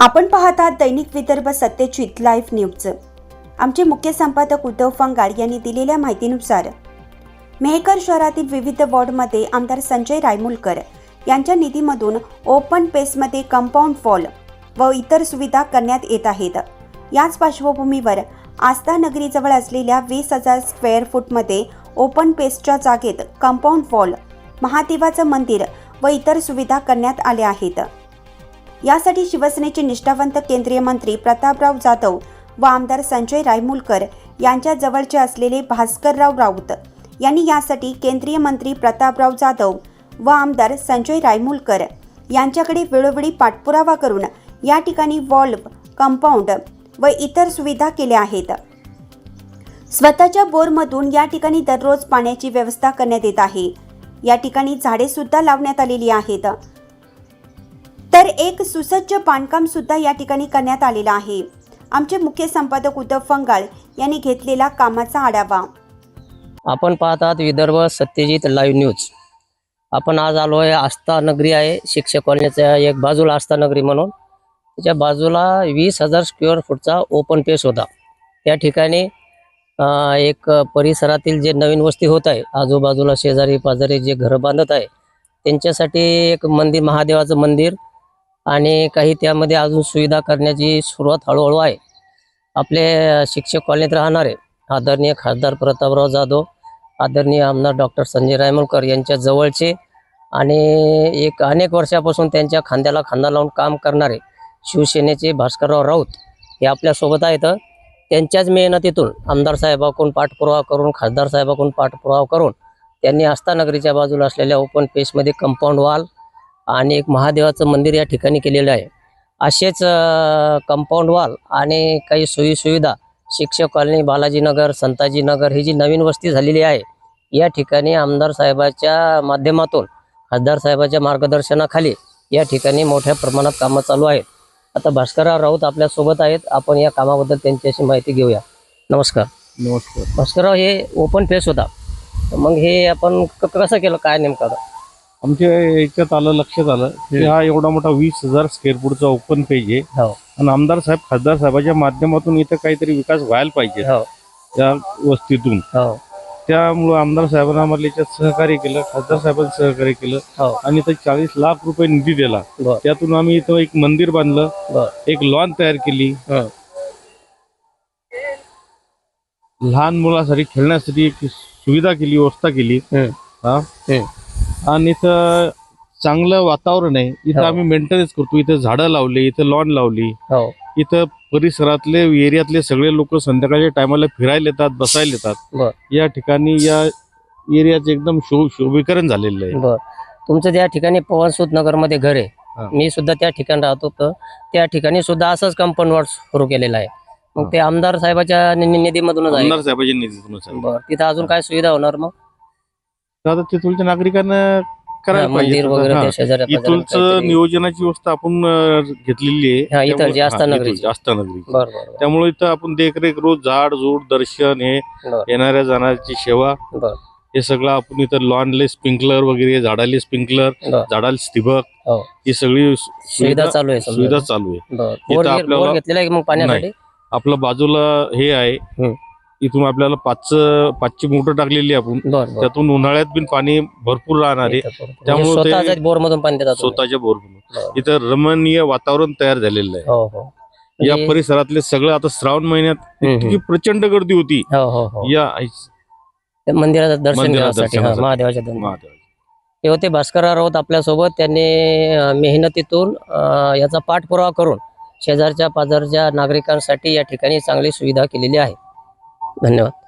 आपण पाहता दैनिक Vidarbha Satyajit live news आमचे मुख्य संपादक उद्धव फंगाड यांनी दिलेल्या माहितीनुसार मेहकर शहरातील विविध वॉर्डमध्ये आमदार संजय रायमुलकर यांच्या निधीमधून ओपन पेसमध्ये कंपाऊंड वॉल व इतर सुविधा करण्यात येत आहेत. याच पार्श्वभूमीवर आस्था नगरीजवळ असलेल्या वीस हजार स्क्वेअर फूटमध्ये ओपन पेसच्या जागेत कंपाऊंड वॉल महादेवाचं मंदिर व इतर सुविधा करण्यात आल्या आहेत. यासाठी शिवसेनेचे निष्ठावंत केंद्रीय मंत्री प्रतापराव जाधव व आमदार संजय रायमुलकर यांच्या जवळचे असलेले भास्करराव राऊत यांनी यासाठी केंद्रीय मंत्री प्रतापराव जाधव व आमदार संजय रायमुलकर यांच्याकडे वेळोवेळी पाठपुरावा करून या ठिकाणी वॉल्व कंपाऊंड व इतर सुविधा केल्या आहेत. स्वतःच्या बोरमधून या ठिकाणी दररोज पाण्याची व्यवस्था करण्यात येत आहे. या ठिकाणी झाडे सुद्धा लावण्यात आलेली आहेत. तर एक सुसज्ज बांधकाम सुद्धा या ठिकाणी करण्यात आलेलं आहे. आमचे मुख्य संपादक उद्धव फंगाळ यांनी घेतलेला कामाचा आढावा. आपण पाहतात विदर्भ सत्यजित लाईव्ह न्यूज. आपण आज आलो आहे आस्था नगरी आहे शिक्षक कॉलनीच्या एक बाजूला आस्था नगरी म्हणून. त्याच्या बाजूला वीस हजार स्क्वेअर फूटचा ओपन पेस होता. त्या ठिकाणी एक परिसरातील जे नवीन वस्ती होत आहे आजूबाजूला शेजारी पाजारी जे घरं बांधत आहे त्यांच्यासाठी एक मंदिर महादेवाचं मंदिर आणि काही त्यामध्ये अजून सुविधा करण्याची सुरुवात हळूहळू आहे. आपले शिक्षक कॉलनीत राहणारे आदरणीय खासदार प्रतापराव जाधव आदरणीय आमदार डॉक्टर संजय रायमुलकर यांच्या जवळचे आणि एक अनेक वर्षापासून त्यांच्या खांद्याला खांदा लावून काम करणारे शिवसेनेचे भास्करराव राऊत हे आपल्यासोबत आहेत. त्यांच्याच मेहनतीतून आमदार साहेबाकडून पाठपुरावा करून खासदार साहेबाकडून पाठपुरावा करून त्यांनी आस्थानगरीच्या बाजूला असलेल्या ओपन पेसमध्ये कंपाऊंड वाल आणि एक महादेवाचं मंदिर या ठिकाणी केलेलं आहे. असेच कंपाऊंड वॉल आणि काही सोयीसुविधा शिक्षक कॉलनी बालाजीनगर संताजीनगर ही जी नवीन वस्ती झालेली आहे या ठिकाणी आमदार साहेबाच्या माध्यमातून खासदार साहेबाच्या मार्गदर्शनाखाली या ठिकाणी मोठ्या प्रमाणात कामं चालू आहेत. आता भास्करराव राऊत आपल्यासोबत आहेत. आपण या कामाबद्दल त्यांच्याशी माहिती घेऊया. नमस्कार. नमस्कार. भास्करराव हे ओपन फेस होता. मग हे आपण कसं केलं? काय नेमकं? आमच्या याच्यात आलं लक्षात आलं की हा एवढा मोठा वीस हजार स्क्वेअर फूटचा ओपन पेज आहे. हो. आणि आमदार साहेब खासदार साहेबाच्या माध्यमातून इथं काहीतरी विकास व्हायला पाहिजे हो. त्या वस्तीतून. हो. त्यामुळं आमदार साहेबांना आम्हाला याच्यात सहकार्य केलं खासदार साहेबांनी सहकार्य केलं. आणि इथं चाळीस लाख रुपये निधी दिला. त्यातून आम्ही इथं एक मंदिर बांधलं. एक लॉन तयार केली. लहान मुलासाठी खेळण्यासाठी एक सुविधा केली व्यवस्था केली. हं. आणि इथं चांगलं वातावरण आहे. इथं हो. आम्ही मेंटेनन्स करतो. इथं झाडं लावली इथं लॉन लावली. हो. इथं परिसरातले एरियातले सगळे लोक संध्याकाळच्या टायमाला फिरायला येतात बसायला येतात. बर. या ठिकाणी या एरियाचं एकदम शो शोभीकरण झालेलं आहे. बर. तुमचं त्या ठिकाणी पवनसूत नगरमध्ये घर हा. आहे मी सुद्धा त्या ठिकाणी राहतो तर त्या ठिकाणी सुद्धा असंच कंपाऊंड वॉल सुरू केलेलं आहे. मग. ते आमदार साहेबाच्या नि- नि- निधीमधूनच आहे. आमदार साहेबांच्या निधीतूनच आहे. बर. तिथं अजून काय सुविधा होणार मग? तर आता तिथुलच्या नागरिकांना करायला पाहिजे मंदिर वगैरे हा. ते शेजाऱ्या पाजाऱ्या इथूनच काहीतरी. नियोजनाची व्यवस्था आपण अं, घेतलेली आहे. हा, इथं त्यामुळे- जी आस्था नगरीची. इथूनची, आस्था नगरी बर बर बर, त्यामुळे इथं आपण देखरेख रोज झाड झूड दर्शन हे बर. येणाऱ्या जाण्याची सेवा. बर. हे सगळं आपण इथं लॉनले स्प्रिंकलर वगैरे झाडाले स्प्रिंकलर बर. झाडाला स्थिबक हो. ही सगळी सु- सुविधा चालू आहे समजा. सुविधा चालू आहे. बर. इथं बोर आपल्याला- बोर घेतलेला आहे का मग पाण्यासाठी? आपलं बाजूला हे आहे. हम्म. इथून आपल्याला पाच पाचची मोटर टाकलेली आहे आपण. बर त्यातून उन्हाळ्यात बिन पाणी भरपूर राहणार आहे. त्यामुळे ते- बोर मधून पाणी देतात तुम्ही? स्वतःच्या बोर बर. इथं रमणीय वातावरण तयार झालेलं आहे. हो हो. या म्हणजे- परिसरातले सगळं आता श्रावण महिन्यात हम्म, इतकी हम्म. प्रचंड गर्दी होती. हो हो हो. या त्या मंदिराचं दर्शन मंदिरात घेण्यासाठी हा, दर्शनासाठी. महादेवाच्या दर्शन. महादेवाच्या. ते होते भास्करराव राऊत आपल्यासोबत. त्यांनी अं, मेहनतीतून अं, याचा पाठपुरावा करून शेजारच्या पाजारच्या नागरिकांसाठी या ठिकाणी चांगली सुविधा केलेली आहे. धन्यवाद.